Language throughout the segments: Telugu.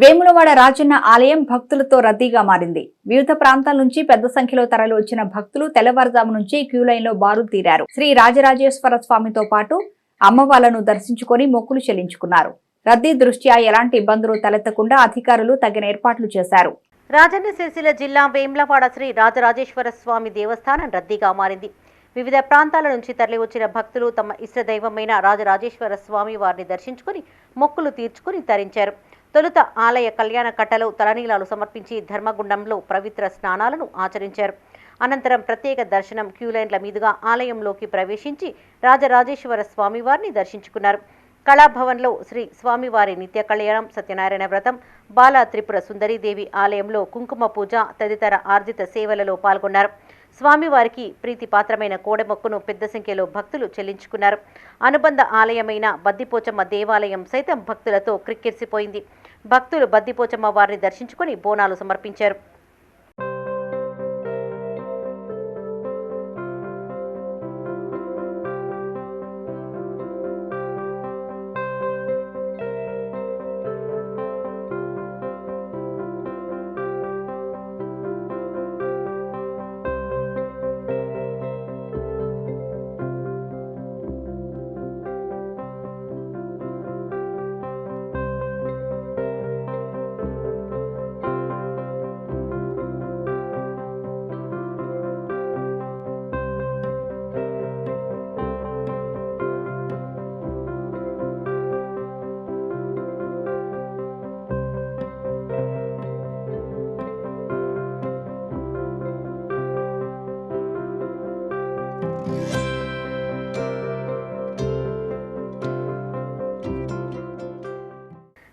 వేములవాడ రాజన్న ఆలయం భక్తులతో రద్దీగా మారింది. వివిధ ప్రాంతాల నుంచి పెద్ద సంఖ్యలో తరలి వచ్చిన భక్తులు తెల్లవారుజాము నుంచి క్యూ లైన్లో బారు తీరారు. శ్రీ రాజరాజేశ్వర స్వామితో పాటు అమ్మవార్లను దర్శించుకొని మొక్కులు చెల్లించుకున్నారు. రద్దీ దృష్ట్యా ఎలాంటి ఇబ్బందులు తలెత్తకుండా అధికారులు తగిన ఏర్పాట్లు చేశారు. రాజన్న సిరిసిల్ల జిల్లా వేమ్లవాడ శ్రీ రాజరాజేశ్వర స్వామి దేవస్థానం రద్దీగా మారింది. వివిధ ప్రాంతాల నుంచి తరలివచ్చిన భక్తులు తమ ఇష్టదైవమైన రాజరాజేశ్వర స్వామి వారిని దర్శించుకుని మొక్కులు తీర్చుకుని తరించారు. తొలుత ఆలయ కళ్యాణ కట్టలో తలనీలాలు సమర్పించి ధర్మగుండంలో పవిత్ర స్నానాలను ఆచరించారు. అనంతరం ప్రత్యేక దర్శనం క్యూలైన్ల మీదుగా ఆలయంలోకి ప్రవేశించి రాజరాజేశ్వర స్వామివారిని దర్శించుకున్నారు. కళాభవన్లో శ్రీ స్వామివారి నిత్య కళ్యాణం సత్యనారాయణ వ్రతం బాల త్రిపుర సుందరీదేవి ఆలయంలో కుంకుమ పూజ తదితర ఆర్జిత సేవలలో పాల్గొన్నారు. స్వామివారికి ప్రీతిపాత్రమైన కోడెమొక్కును పెద్ద సంఖ్యలో భక్తులు చెల్లించుకున్నారు. అనుబంధ ఆలయమైన బద్దిపోచమ్మ దేవాలయం సైతం భక్తులతో క్రిక్కిరిసిపోయింది. భక్తులు బద్దిపోచమ్మ వారిని దర్శించుకుని బోనాలు సమర్పించారు.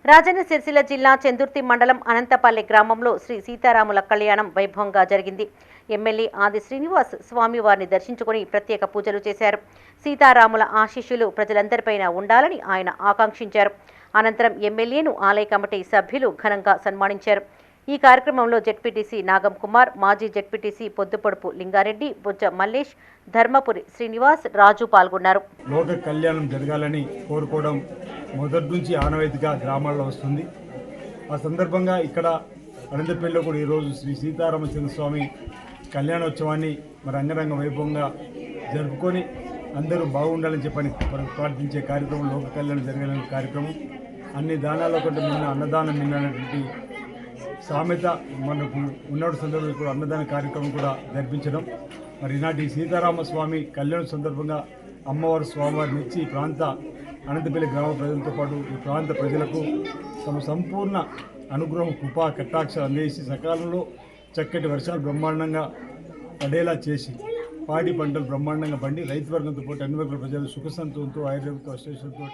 రాజన్న సిరిసిల్ల జిల్లా చందుర్తి మండలం అనంతపల్లి గ్రామంలో శ్రీ సీతారాముల కళ్యాణం వైభవంగా జరిగింది. ఎమ్మెల్యే ఆది శ్రీనివాస్ స్వామివారిని దర్శించుకుని ప్రత్యేక పూజలు చేశారు. సీతారాముల ఆశీస్సులు ప్రజలందరిపైన ఉండాలని ఆయన ఆకాంక్షించారు. అనంతరం ఎమ్మెల్యేను ఆలయ కమిటీ సభ్యులు ఘనంగా సన్మానించారు. ఈ కార్యక్రమంలో జెడ్పీటీసీ నాగం కుమార్ మాజీ జెడ్పీటీసీ పొద్దుపొడుపు లింగారెడ్డి బుజ్జ మల్లేష్ ధర్మపురి శ్రీనివాస్ రాజు పాల్గొన్నారు. లోక కళ్యాణం జరగాలని కోరుకోవడం మొదటి నుంచి ఆనవాయితీగా గ్రామాల్లో వస్తుంది. ఆ సందర్భంగా ఇక్కడ అనంతపల్లిలో కూడా ఈరోజు శ్రీ సీతారామచంద్ర స్వామి కళ్యాణోత్సవాన్ని మరి అంగరంగ వైభవంగా జరుపుకొని అందరూ బాగుండాలని చెప్పని ప్రార్థించే కార్యక్రమం లోక కళ్యాణం జరగాలనే కార్యక్రమం. అన్ని దానాల కంటే నిన్న అన్నదానం నిన్నటువంటి సామెత మనకు ఉన్నటువంటి సందర్భంలో కూడా అన్నదాన కార్యక్రమం కూడా జరిపించడం. మరి ఈనాటి సీతారామస్వామి కళ్యాణ సందర్భంగా అమ్మవారి స్వామివారిని ఇచ్చి ఈ ప్రాంత అనంతపల్లి గ్రామ ప్రజలతో పాటు ఈ ప్రాంత ప్రజలకు తమ సంపూర్ణ అనుగ్రహం కృపా కటాక్ష అందేసి సకాలంలో చక్కటి వర్షాలు బ్రహ్మాండంగా పడేలా చేసి పాడి పంటలు బ్రహ్మాండంగా పండి రైతు వర్గంతో పాటు అన్ని వర్గాల ప్రజలు సుఖ సంతోషంతో ఆయుర్వేదంతో అశ్వేషంతో